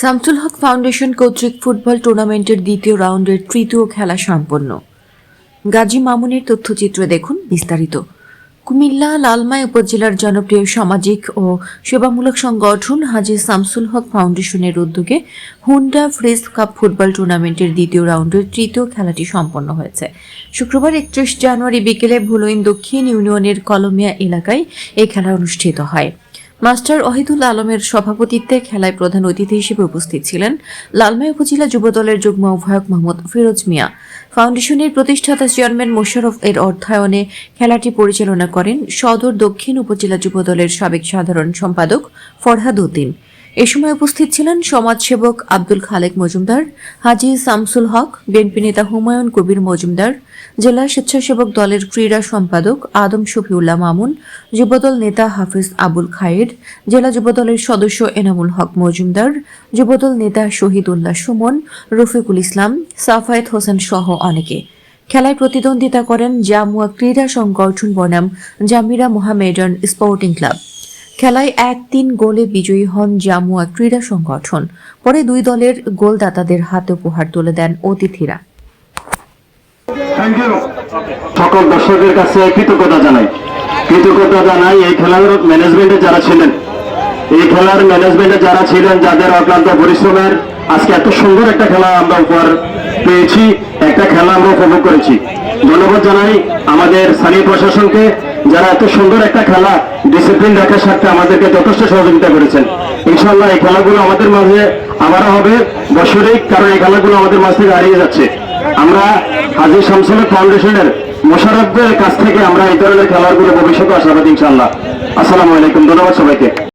Shamsul Haque foundation কর্তৃক football টুর্নামেন্টের দ্বিতীয় রাউন্ডের তৃতীয় খেলা সম্পন্ন। গাজী মামুনের তথ্যচিত্র দেখুন বিস্তারিত। কুমিল্লা, লালমাই উপজেলার জনপ্রিয় সামাজিক ও সেবামূলক সংগঠন হাজী শামসুল হক ফাউন্ডেশনের উদ্যোগে হুন্ডা ফ্রেস কাপ ফুটবল টুর্নামেন্টের দ্বিতীয় রাউন্ডের তৃতীয় খেলাটি সম্পন্ন হয়েছে। শুক্রবার একত্রিশ জানুয়ারি বিকেলে ভুলইন দক্ষিণ ইউনিয়নের কলমিয়া এলাকায় এই খেলা অনুষ্ঠিত হয়। মাস্টার অহিদুল আলমের সভাপতিত্বে খেলায় প্রধান অতিথি হিসেবে উপস্থিত ছিলেন লালমাই উপজেলা যুবদলের যুগ্ম আহ্বায়ক মোহাম্মদ ফিরোজ মিয়া। ফাউন্ডেশনের প্রতিষ্ঠাতা চেয়ারম্যান মোশারফ এর অর্থায়নে খেলাটি পরিচালনা করেন সদর দক্ষিণ উপজেলা যুবদলের সাবেক সাধারণ সম্পাদক ফরহাদ উদ্দিন। এ সময় উপস্থিত ছিলেন সমাজসেবক আব্দুল খালেক মজুমদার, হাজি শামসুল হক, বিএনপি নেতা হুমায়ুন কবির মজুমদার, জেলা স্বেচ্ছাসেবক দলের ক্রীড়া সম্পাদক আদম শফিউল্লাহ মামুন, যুবদল নেতা হাফিজ আবুল খায়ের, জেলা যুবদলের সদস্য এনামুল হক মজুমদার, যুবদল নেতা শহীদ শহীদুল্লাহ সুমন, রফিকুল ইসলাম, সাফায়েত হোসেন সহ অনেকে। খেলায় প্রতিদ্বন্দ্বিতা করেন জামুয়া ক্রীড়া সংগঠন বনাম জামিরা মোহামেডান স্পোর্টিং ক্লাব। খেলায় এক তিন গোলে বিজয়ী হন জামুয়া ক্রীড়া সংগঠন। পরে দুই দলের গোলদাতাদের হাতে উপহার তুলে দেন অতিথিরা। সকল দর্শকের কাছে কৃতজ্ঞতা জানাই। কৃতজ্ঞতা জানাই এই খেলার ম্যানেজমেন্টে যারা ছিলেন। এই খেলার ম্যানেজমেন্টে যারা ছিলেন, যাদের অক্লান্ত পরিশ্রমের আজকে এত সুন্দর একটা খেলা আমরা উপহার পেয়েছি, একটা খেলা আমরা উপভোগ করেছি। ধন্যবাদ জানাই আমাদের স্থানীয় প্রশাসনকে যারা এত সুন্দর একটা খেলা ডিসিপ্লিন রাখার সাথে আমাদেরকে যথেষ্ট সহযোগিতা করেছেন। ইনশাল্লাহ এই খেলাগুলো আমাদের মাঝে আবারও হবে বছরেই কারণ এই খেলাগুলো আমাদের মাঝ থেকে হারিয়ে যাচ্ছে। আমরা হাজির শামসুল ফাউন্ডেশনের মোশারফদের কাছ থেকে আমরা এই ধরনের খেলাগুলো ভবিষ্যতে আশাবাদ ইনশাল্লাহ আসসালামু আলাইকুম, ধন্যবাদ সবাইকে।